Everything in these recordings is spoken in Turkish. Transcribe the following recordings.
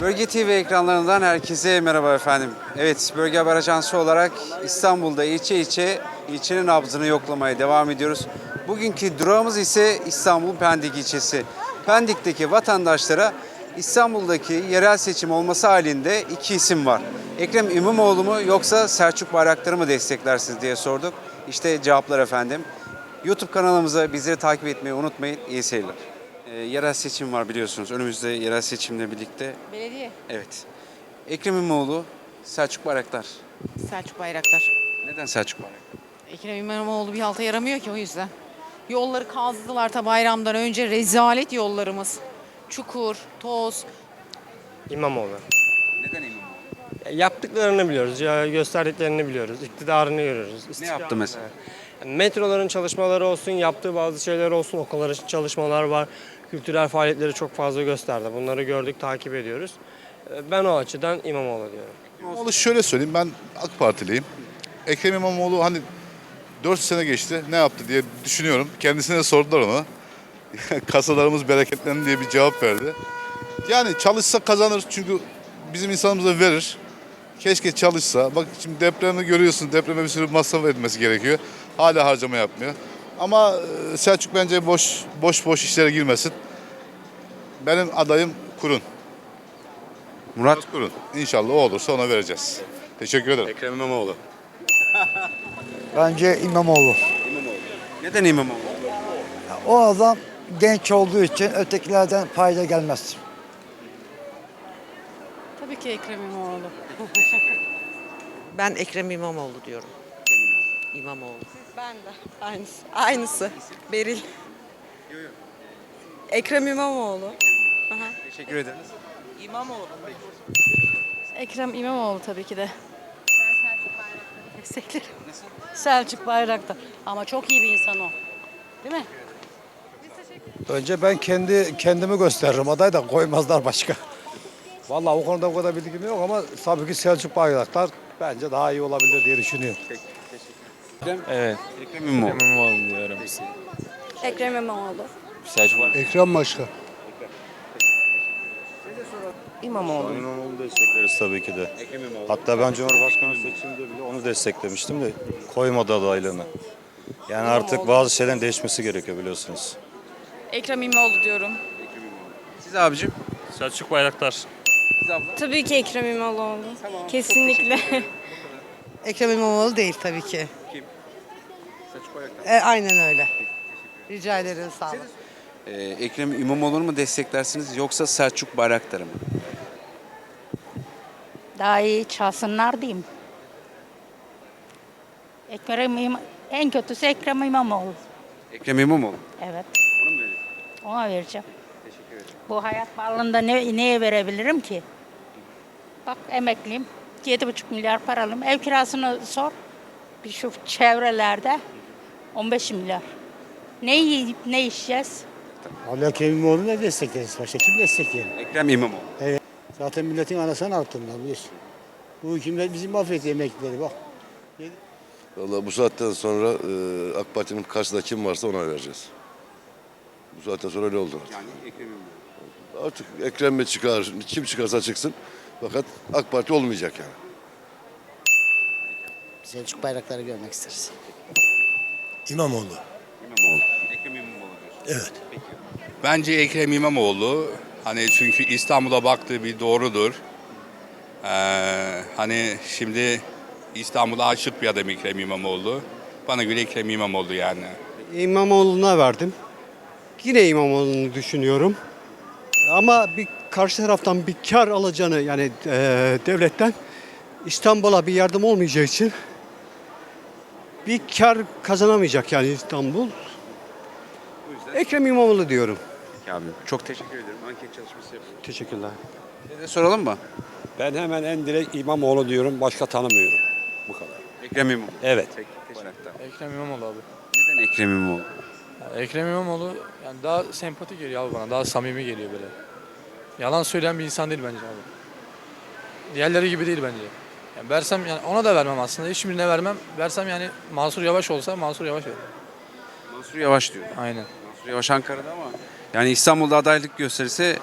Bölge TV ekranlarından herkese merhaba efendim. Evet, Bölge Haber Ajansı olarak İstanbul'da ilçe ilçe ilçenin nabzını yoklamaya devam ediyoruz. Bugünkü durağımız ise İstanbul Pendik ilçesi. Pendik'teki vatandaşlara İstanbul'daki yerel seçim olması halinde iki isim var. Ekrem İmamoğlu mu yoksa Selçuk Bayraktar'ı mı desteklersiniz diye sorduk. İşte cevaplar efendim. YouTube kanalımıza bizleri takip etmeyi unutmayın. İyi seyirler. Ee, yerel seçim var biliyorsunuz. Önümüzde yerel seçimle birlikte Belediye. Evet. Ekrem İmamoğlu, Selçuk Bayraktar. Selçuk Bayraktar. Neden Selçuk Bayraktar? Ekrem İmamoğlu bir halta yaramıyor ki o yüzden. Yolları kazdılar ta bayramdan önce rezalet yollarımız. Çukur, toz. İmamoğlu. Neden İmamoğlu? Ya Yaptıklarını biliyoruz, ya gösterdiklerini biliyoruz, iktidarını görüyoruz. Ne istikrarını. yaptı mesela? Metroların çalışmaları olsun, yaptığı bazı şeyler olsun, okulların çalışmalar var. Kültürel faaliyetleri çok fazla gösterdi. Bunları gördük, takip ediyoruz. Ee, Ben o açıdan İmamoğlu diyorum. İmamoğlu şöyle söyleyeyim ben AK Partiliyim. Ekrem İmamoğlu hani 4 sene geçti ne yaptı diye düşünüyorum. Kendisine sordular onu. Kasalarımız bereketlendi diye bir cevap verdi. Yani çalışsa kazanır çünkü bizim insanımıza verir. Keşke çalışsa. Bak şimdi depremi görüyorsun. Depreme bir sürü masraf etmesi gerekiyor. Hala harcama yapmıyor. Ama e, Selçuk bence boş boş boş işlere girmesin. Benim adayım Kurun. Murat Kurun. İnşallah o olursa ona vereceğiz. Teşekkür ederim. Ekrem İmamoğlu. Bence İmamoğlu. Neden İmamoğlu? O adam genç olduğu için ötekilerden fayda gelmez. Tabii ki Ekrem İmamoğlu. Ben Ekrem İmamoğlu diyorum. İmamoğlu. Ben de aynısı. Aynısı. Beril. Ekrem İmamoğlu. Teşekkür ederim. İmamoğlu. Ekrem İmamoğlu tabii ki de. Ben Selçuk Bayraktar'ı desteklerim. Selçuk Bayraktar. Ama çok iyi bir insan o. Değil mi? Önce ben kendi kendimi gösteririm. Aday da koymazlar başka. Vallahi o konuda o kadar bilgim yok ama tabii ki Selçuk Bayraktar bence daha iyi olabilir diye düşünüyorum. Evet. Ekrem İmamoğlu. İmamoğlu diyorum. Ekrem İmamoğlu. Selçuk var. Ekrem Başkan. İmamoğlu. İmamoğlu destekleriz tabii ki de. Hatta ben Cumhurbaşkanı seçiminde bile onu desteklemiştim de koymadı adaylığını. Yani artık bazı şeylerin değişmesi gerekiyor biliyorsunuz. Ekrem İmamoğlu diyorum. Siz abicim? Selçuk Bayraktar. Siz abla? Tabii ki Ekrem İmamoğlu. Kesinlikle. Ekrem İmamoğlu değil tabii ki. Kim? Selçuk Bayraktar. E, aynen öyle. Rica ederim sağ olun. Ee, Ekrem İmamoğlu'nu mu desteklersiniz yoksa Selçuk Bayraktar'ı mı? Daha iyi çalsınlar diyeyim. Ekrem İmam en kötüsü Ekrem İmamoğlu. Ekrem İmamoğlu. Evet. Onu mu verelim? Ona vereceğim. Teşekkür ederim. Bu hayat pahalılığında ne, neye verebilirim ki? Bak emekliyim. Yedi buçuk milyar paralım. Ev kirasını sor. Bir şu çevrelerde 15 milyar. Ne yiyip ne içeceğiz? Ali Ekrem İmamoğlu ne destekleriz? Başka kim destekleyelim? Ekrem İmamoğlu. Zaten milletin anasının altında bu iş. Bu hükümet bizi mahvetti emeklileri bak. Vallahi bu saatten sonra e, AK Parti'nin karşısında kim varsa ona vereceğiz. Bu saatten sonra öyle oldu. Yani Ekrem İmamoğlu. Artık Ekrem mi çıkar, kim çıkarsa çıksın. Fakat AK Parti olmayacak yani. Selçuk Bayraktar'ı görmek isteriz. İmamoğlu. İmamoğlu. Ekrem İmamoğlu diyorsun. Evet. Bence Ekrem İmamoğlu hani çünkü İstanbul'a baktığı bir doğrudur. Ee, hani şimdi İstanbul'a aşık bir adam Ekrem İmamoğlu. Bana göre Ekrem İmamoğlu yani. İmamoğlu'na verdim. Yine İmamoğlu'nu düşünüyorum. Ama bir karşı taraftan bir kar alacağını yani e, devletten İstanbul'a bir yardım olmayacağı için bir kar kazanamayacak yani İstanbul. Ekrem İmamoğlu diyorum. Peki abi. Çok teşekkür ederim. Anket çalışması yapıyoruz. Teşekkürler. Size soralım mı? Ben hemen en direkt İmamoğlu diyorum. Başka tanımıyorum. Bu kadar. Ekrem İmamoğlu. Evet. Peki. Teşekkürler. Ekrem İmamoğlu abi. Neden Ekrem İmamoğlu? Ekrem İmamoğlu yani daha sempatik geliyor abi bana. Daha samimi geliyor böyle. Yalan söyleyen bir insan değil bence abi. Diğerleri gibi değil bence. Yani versem yani ona da vermem aslında. Hiçbirine vermem. Versem yani Mansur Yavaş olsa Mansur Yavaş veririm. Mansur Yavaş diyor. Aynen. Mansur Yavaş Ankara'da ama yani İstanbul'da adaylık gösterirse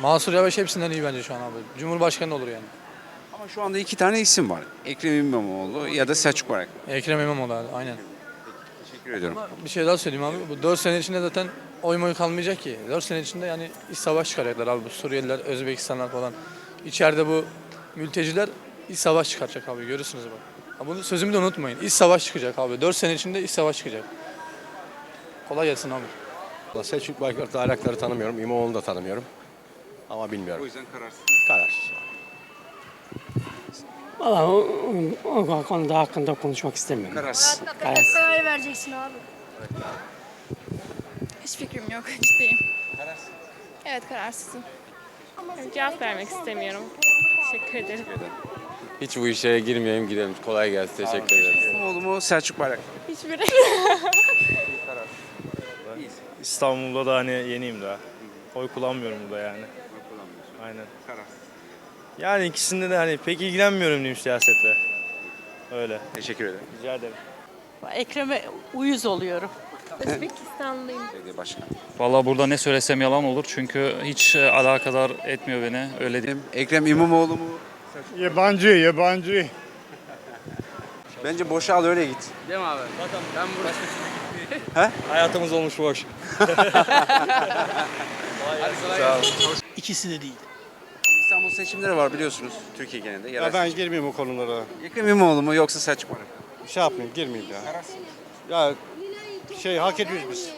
Mansur Yavaş hepsinden iyi bence şu an abi. Cumhurbaşkanı olur yani. Ama şu anda iki tane isim var. Ekrem İmamoğlu ya da Selçuk Bayraktar. Ekrem İmamoğlu abi, aynen. Teşekkür ediyorum. Bir şey daha söyleyeyim abi. Bu 4 sene içinde zaten oy moy kalmayacak ki. 4 sene içinde yani iç savaş çıkaracaklar abi. Bu Suriyeliler, Özbekistanlar falan. İçeride bu mülteciler iç savaş çıkaracak abi. Görürsünüz bak. Ha bunu sözümü de unutmayın. İç savaş çıkacak abi. 4 sene içinde iç savaş çıkacak. Kolay gelsin abi. Selçuk Baykar'da ahlakları tanımıyorum. İmamoğlu'nu da tanımıyorum. Ama O bilmiyorum. yüzden kararsız. Kararsız. Valla o, o, o konuda hakkında konuşmak istemiyorum. Kararsız. Kararsız. Karar vereceksin abi. Hiç fikrim yok. Ciddiyim. Kararsız. Evet kararsızım. Cevap vermek istemiyorum. Teşekkür ederim. Hiç bu işe girmeyeyim gidelim. Kolay gelsin. Teşekkür ederim. İmamoğlu mu Selçuk Bayraktar? Hiçbiri. İstanbul'da da hani yeniyim daha. Oy kullanmıyorum burada yani. Aynen. Kararsız. Yani ikisinde de hani pek ilgilenmiyorum diyeyim siyasetle. Öyle. Teşekkür ederim. Rica ederim. Ekrem'e uyuz oluyorum. Özbekistanlıyım. Belediye Başkanı. Valla burada ne söylesem yalan olur çünkü hiç e, alakadar etmiyor beni. Öyle değil. Ekrem İmamoğlu mu? Yabancı, yabancı. Bence boşa al öyle git. Değil mi abi? Ben Hayatımız olmuş boş. İkisi de değil. İstanbul seçimleri var biliyorsunuz Türkiye genelinde. Yerel Ya ben seçim. girmeyeyim o konulara. Ekrem İmamoğlu mu yoksa Selçuk Bayraktar? Şey yapmayayım, girmeyeyim ya. Ya şey hak ediyoruz biz.